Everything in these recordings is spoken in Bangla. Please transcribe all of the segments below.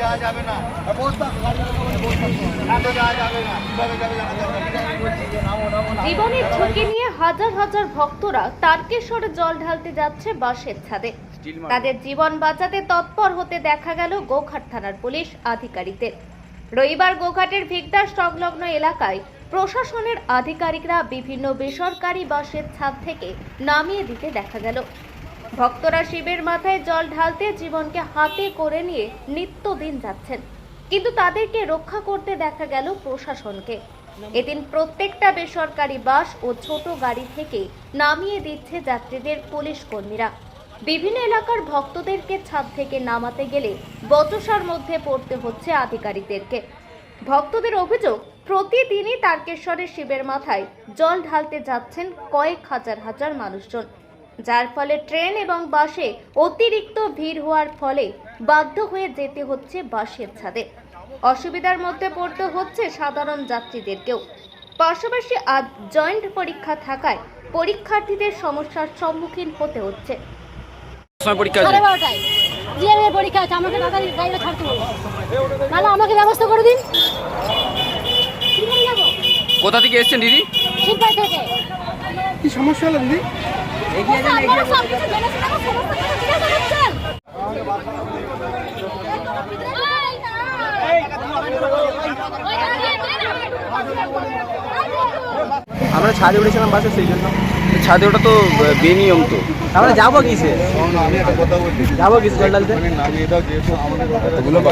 যাওয়া যাবে না জীবনের ঝুঁকি নিয়ে হাজার হাজার ভক্তরা তারকেশ্বরে জল ঢালতে যাচ্ছে বাসের ছাদে। তাদের জীবন বাঁচাতে তৎপর হতে দেখা গেল গোঘাট থানার পুলিশ আধিকারিকদের। রবিবার গোঘাটের ভিগদার সংলগ্ন এলাকায় প্রশাসনের আধিকারিকরা বিভিন্ন বেসরকারি বাসের ছাদ থেকে নামিয়ে দিতে দেখা গেল। ভক্তরা শিবের মাথায় জল ঢালতে জীবনকে হাতে করে নিয়ে নিত্যদিন যাচ্ছেন। কিন্তু তাদেরকে রক্ষা করতে দেখা গেল প্রশাসনকে। এদিন প্রত্যেকটা বেসরকারি বাস ও ছোট গাড়ি থেকে নামিয়ে দিচ্ছে যাত্রীদের পুলিশ কর্মীরা। বিভিন্ন এলাকার ভক্তদেরকে ছাদ থেকে নামাতে গেলে বচসার মধ্যে পড়তে হচ্ছে আধিকারিকদেরকে। ভক্তদের অভিযোগ, প্রতিদিনই তারকেশ্বরের শিবের মাথায় জল ঢালতে যাচ্ছেন কয়েক হাজার হাজার মানুষজন। যার ফলে ট্রেন এবং বাসে অতিরিক্ত ভিড় হওয়ার ফলে বাধ্য হয়ে যেতে হচ্ছে বাসের ছাদে। অসুবিধার মধ্যে পড়তে হচ্ছে সাধারণ যাত্রীদেরকেও। পাশাপাশি আজ জয়েন্ট পরীক্ষা থাকায় পরীক্ষার্থীদের সমস্যার সম্মুখীন হতে হচ্ছে। সময় পরীক্ষা আছে? জিএমের পরীক্ষা আছে আমাকে গাড়িটা ছাড়তে নাহলে আমাকে ব্যবস্থা করে দিন। কি করে যাব কোথা থেকে এসেছেন দিদি? শিল্পাই থেকে। কি সমস্যা হলো দিদি? আমরা ছাদে উঠেছিলাম বাসে সেই জন্য। ছাদে ওটা তো বেনিয়ম তো। আমরা যাব কিসে? যাব কিসে জল ঢালতে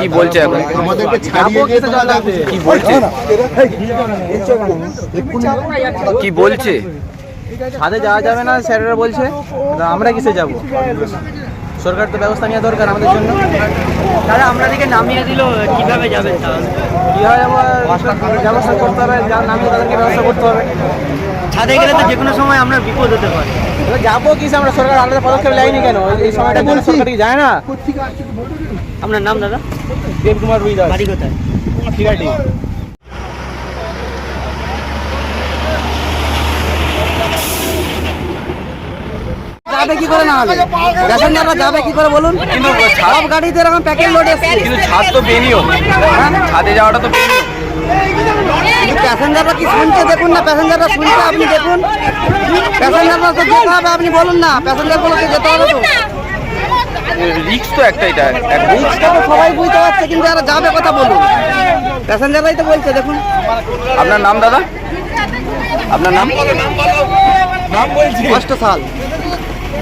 কি বলছে এখন? আমাদেরকে যাব কিসে জল ঢালতে কি বলছে? কি বলছে? ছাদে যাওয়া যাবে না স্যারেরা বলছে। তা আমরা কিসে যাব? সরকার তো ব্যবস্থা নেওয়া দরকার আমাদের জন্য। দাদা আপনাদেরকে নামিয়ে দিল কীভাবে যাবেন তাহলে? কি হয় আবার ব্যবস্থা করতে হবে যার নামে তাদেরকে ব্যবস্থা করতে হবে। ছাদে গেলে তো যে কোনো সময় আপনার বিপদ হতে পারে। তাহলে যাব কি আমরা সরকার আলাদা পদক্ষেপ নেয়নি কেন? এই সময়টা বলছি। সরকার যায় না। আপনার নাম দাদা? দেব কুমার রুই দাস বাড়ি কোথায়? ঠিকাটি যাবে কি করে না হলে? প্যাসেঞ্জাররা যাবে কি করে বলুন? কিন্তু সব গাড়িতে এরকম প্যাকেট লোড এসছে। কিন্তু ছাদ তো বেনিয়ম ছাদে যাওয়াটা তো প্যাসেঞ্জাররা কি শুনছে? দেখুন না প্যাসেঞ্জাররা শুনছে আপনি দেখুন। প্যাসেঞ্জাররা তো যেতে হবে আপনি বলুন না। প্যাসেঞ্জারগুলোকে যেতে হবে তো। রিক্স তো একটা এটা রিক্সটা তো সবাই বুঝতে পারছে কিন্তু এরা যাবে কথা বলুন। প্যাসেঞ্জাররাই তো বলছে দেখুন। আপনার নাম দাদা? আপনার নাম? নাম বলছি কষ্ট সাল